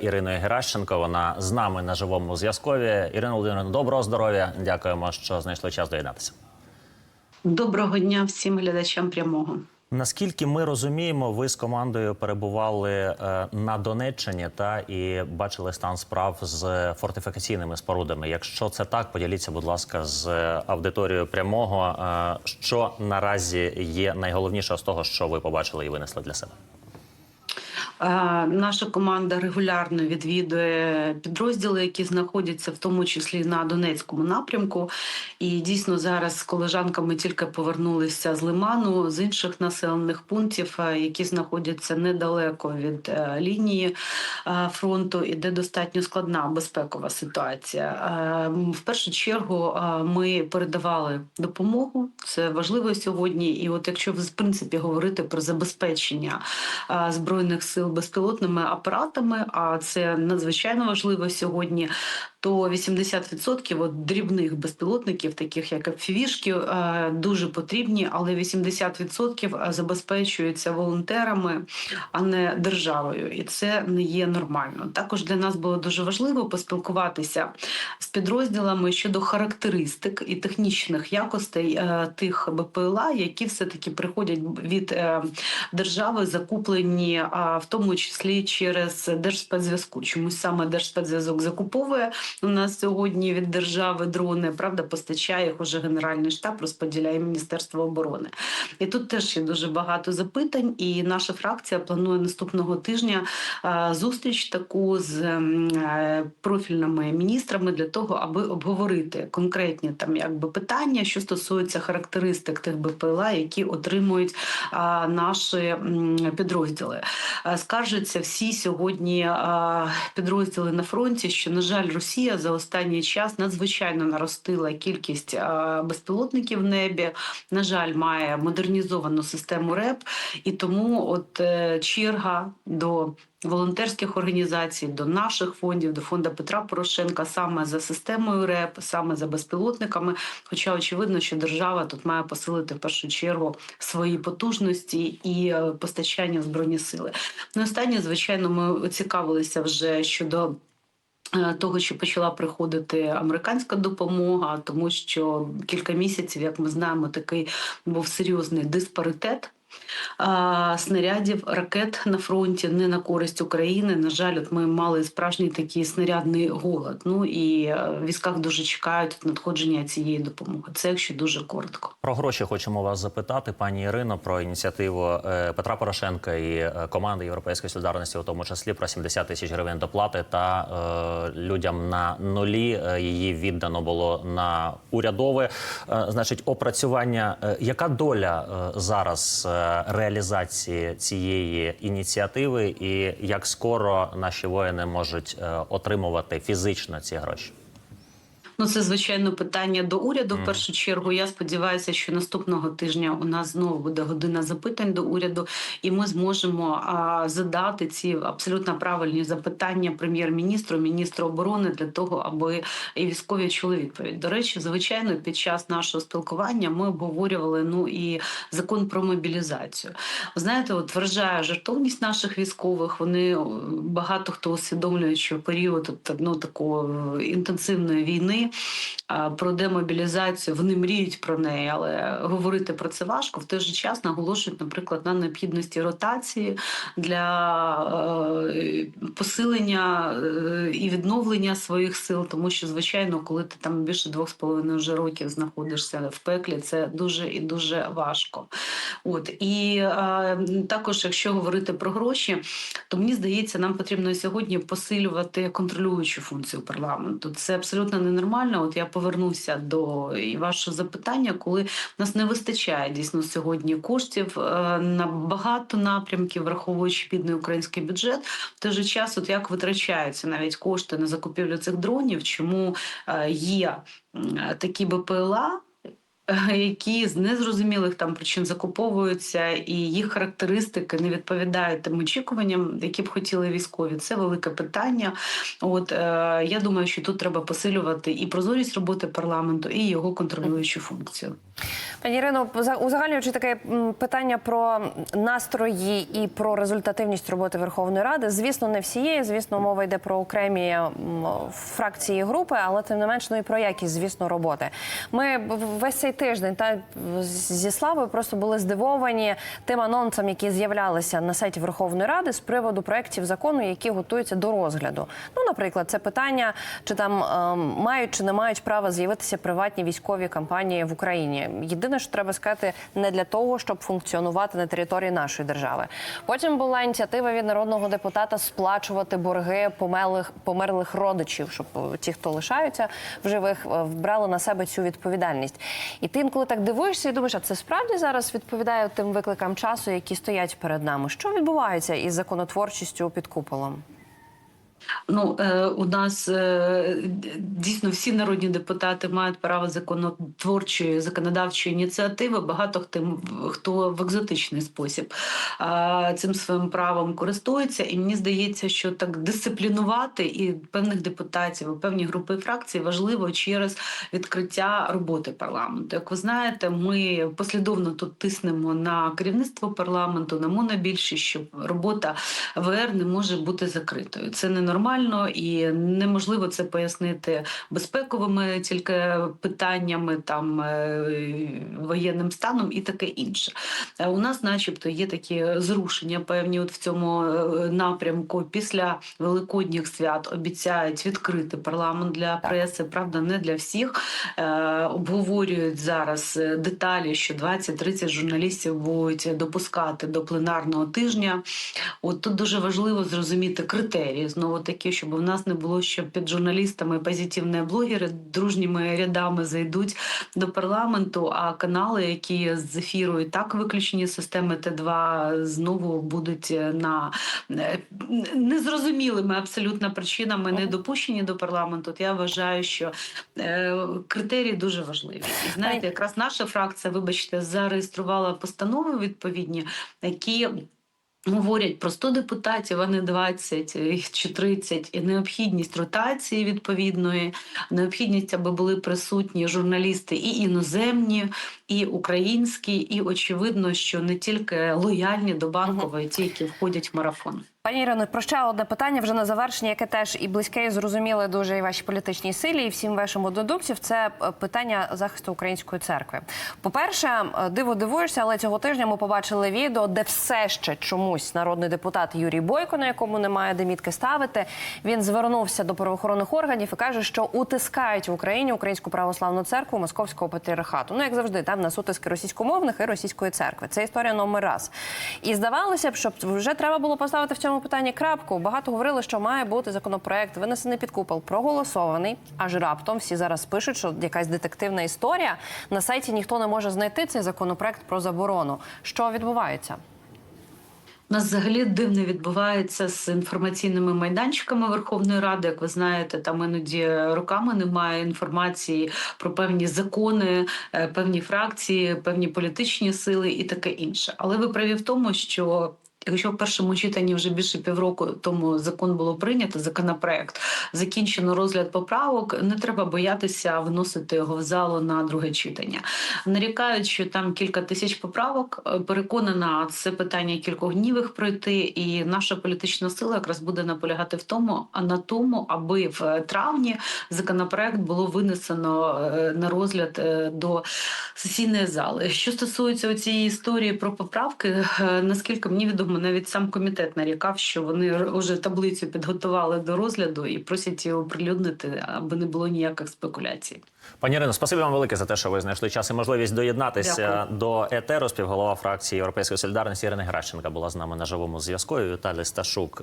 Іриною Геращенко. Вона з нами на живому зв'язкові. Ірина Володимирівна, доброго здоров'я. Дякуємо, що знайшли час доєднатися. Доброго дня всім глядачам прямого. Наскільки ми розуміємо, ви з командою перебували е, на Донеччині та і бачили стан справ з фортифікаційними спорудами. Якщо це так, поділіться, будь ласка, з аудиторією прямого. Е, що наразі є найголовніше з того, що ви побачили і винесли для себе? Е, Наша команда регулярно відвідує підрозділи, які знаходяться в тому числі на Донецькому напрямку. І дійсно зараз з колежанками тільки повернулися з Лиману, з інших населених пунктів, е, які знаходяться недалеко від е, лінії фронту, і де достатньо складна безпекова ситуація. В першу чергу ми передавали допомогу. Це важливо сьогодні. І от якщо в принципі говорити про забезпечення збройних сил безпілотними апаратами, а це надзвичайно важливо сьогодні. То 80% от дрібних безпілотників, таких як FPV-шки, е, дуже потрібні, але 80% забезпечуються волонтерами, а не державою, і це не є нормально. Також для нас було дуже важливо поспілкуватися з підрозділами щодо характеристик і технічних якостей е, тих БПЛА, які все таки приходять від е, держави, закуплені, в тому числі через Держспецзв'язку. Чомусь саме Держспецзв'язок закуповує у нас сьогодні від держави дрони, правда, постачає їх уже Генеральний штаб, розподіляє Міністерство оборони. І тут теж є дуже багато запитань, і наша фракція планує наступного тижня е, зустріч таку з е, профільними міністрами для того, аби обговорити конкретні там якби питання, що стосуються характеристик тих БПЛА, які отримують наші підрозділи. Е, Скаржаться всі сьогодні підрозділи на фронті, що на жаль, Росія за останній час надзвичайно наростила кількість безпілотників в небі. На жаль, має модернізовану систему РЕП, і тому от е, черга до волонтерських організацій, до наших фондів, до фонду Петра Порошенка саме за системою РЕП, саме за безпілотниками. Хоча очевидно, що держава тут має посилити в першу чергу свої потужності і е, постачання в збройні сили. Ну, останнє, звичайно, ми цікавилися вже щодо. Е, Того, що почала приходити американська допомога, тому що кілька місяців, як ми знаємо, такий був серйозний диспаритет снарядів, ракет на фронті не на користь України. На жаль, от ми мали справжній такий снарядний голод. Ну і е, в військах дуже чекають надходження цієї допомоги. Це якщо дуже коротко. Про гроші хочемо вас запитати, пані Ірино, про ініціативу е, Петра Порошенка і е, команди Європейської солідарності, у тому числі про 70 тисяч гривень доплати та е, людям на нулі. Її віддано було на урядове. Е, значить, опрацювання. Яка доля зараз реалізації цієї ініціативи, і як скоро наші воїни можуть е, отримувати фізично ці гроші? Ну, це звичайно питання до уряду. В першу чергу я сподіваюся, що наступного тижня у нас знову буде година запитань до уряду, і ми зможемо а, задати ці абсолютно правильні запитання прем'єр-міністру, міністру оборони для того, аби і військові чули відповідь. До речі, звичайно, під час нашого спілкування ми обговорювали ну і закон про мобілізацію. Знаєте, от вражає жертовність наших військових. Вони багато хто усвідомлює, що період от, ну, такої інтенсивної війни про демобілізацію вони мріють про неї, але говорити про це важко. В той же час наголошують, наприклад, на необхідності ротації для е, посилення е, і відновлення своїх сил, тому що звичайно, коли ти там більше двох з половиною вже років знаходишся в пеклі, це дуже і дуже важко. От і е, також, якщо говорити про гроші, то мені здається, нам потрібно сьогодні посилювати контролюючу функцію парламенту. Це абсолютно ненормально. От я повернуся до вашого запитання, коли нас не вистачає дійсно сьогодні коштів е, на багато напрямків, враховуючи бідний український бюджет. В той же час, от як витрачаються навіть кошти на закупівлю цих дронів, чому е, є м, такі БПЛА. Е, Які з незрозумілих там причин закуповуються, і їх характеристики не відповідають тим очікуванням, які б хотіли військові. Це велике питання. От е, я думаю, що тут треба посилювати і прозорість роботи парламенту, і його контролюючу функцію. Пані Ірино, за- узагальнюючи таке питання про настрої і про результативність роботи Верховної Ради, звісно, не всієї. Звісно, мова йде про окремі фракції групи, але тим не менш, ну і про якість, звісно, роботи. Ми весь цей тиждень та зі Славою просто були здивовані тим анонсом, які з'являлися на сайті Верховної Ради з приводу проєктів закону, які готуються до розгляду. Ну, наприклад, це питання, чи там ем, мають чи не мають права з'явитися приватні військові кампанії в Україні. Єдине, що треба сказати, не для того, щоб функціонувати на території нашої держави. Потім була ініціатива від народного депутата сплачувати борги померлих померлих родичів, щоб е, ті, хто лишаються в живих, е, брали на себе цю відповідальність. І ти інколи так дивуєшся і думаєш, а це справді зараз відповідає тим викликам часу, які стоять перед нами. Що відбувається із законотворчістю під куполом? Ну е, у нас е, дійсно всі народні депутати мають право законотворчої законодавчої ініціативи. Багато хто хто в екзотичний спосіб цим своїм правом користується. І мені здається, що так дисциплінувати і певних депутатів, і певні групи фракцій важливо через відкриття роботи парламенту. Як ви знаєте, ми послідовно тут тиснемо на керівництво парламенту, на монобільшість, щоб робота ВР не може бути закритою. Це ненормально і неможливо це пояснити безпековими тільки питаннями, там е, воєнним станом і таке інше. Е, У нас, начебто, є такі зрушення певні от в цьому е, напрямку. Після великодніх свят обіцяють відкрити парламент для преси. Правда, не для всіх. Обговорюють зараз деталі, що 20-30 журналістів будуть допускати до пленарного тижня. От тут дуже важливо зрозуміти критерії знову таки, щоб у нас не було, що під журналістами позитивні блогери дружніми рядами зайдуть до парламенту, а канали, які з ефіру і так виключені системи Т2, знову будуть на е, незрозумілими абсолютно причинами не допущені до парламенту. От я вважаю, що е, критерії дуже важливі. І знаєте, якраз наша фракція, вибачте, зареєструвала постанови відповідні, які. Говорять про 100 депутатів, а не 20 чи 30, і необхідність ротації відповідної, необхідність, аби були присутні журналісти і іноземні, і українські, і очевидно, що не тільки лояльні до банкової, ті, які входять в марафон. Пані Ірино, про ще одне питання вже на завершення, яке теж і близьке, і зрозуміле дуже і вашій політичній силі, і всім вашим однодумців. Це е, питання захисту української церкви. По-перше, е, диво дивуєшся, але цього тижня ми побачили відео, де все ще чомусь народний депутат Юрій Бойко, на якому немає демітки ставити. Він звернувся до правоохоронних органів і каже, що утискають в Україні українську православну церкву московського патріархату. Ну як завжди, там в нас утиски російськомовних і російської церкви. Це історія номер раз. І здавалося б, що вже треба було поставити в цьому питанні крапку. Багато говорили, що має бути законопроект винесений під купол, проголосований. Аж раптом всі зараз пишуть, що якась детективна історія на сайті ніхто не може знайти цей законопроект про заборону. Що відбувається? У нас взагалі дивне відбувається з інформаційними майданчиками Верховної Ради. Як ви знаєте, там іноді роками немає інформації про певні закони, е, певні фракції, певні політичні сили і таке інше. Але ви праві в тому, що. Якщо в першому читанні вже більше півроку тому закон було прийнято, законопроект закінчено розгляд поправок, не треба боятися вносити його в залу на друге читання. Нарікають, що там кілька тисяч поправок. Е, Переконана, це питання кількох днів їх пройти, і наша політична сила якраз буде наполягати в тому, а на тому, аби в е, травні законопроект було винесено е, на розгляд до сесійної зали. Що стосується цієї історії про поправки, наскільки мені відомо, навіть сам комітет нарікав, що вони вже таблицю підготували до розгляду і просять її оприлюднити, аби не було ніяких спекуляцій. Пані Ірино, спасибі вам велике за те, що ви знайшли час і можливість доєднатися Дякую. до етеру. Співголова фракції Європейської солідарності Ірина Гращенка була з нами на живому зв'язку. Віталій Сташук,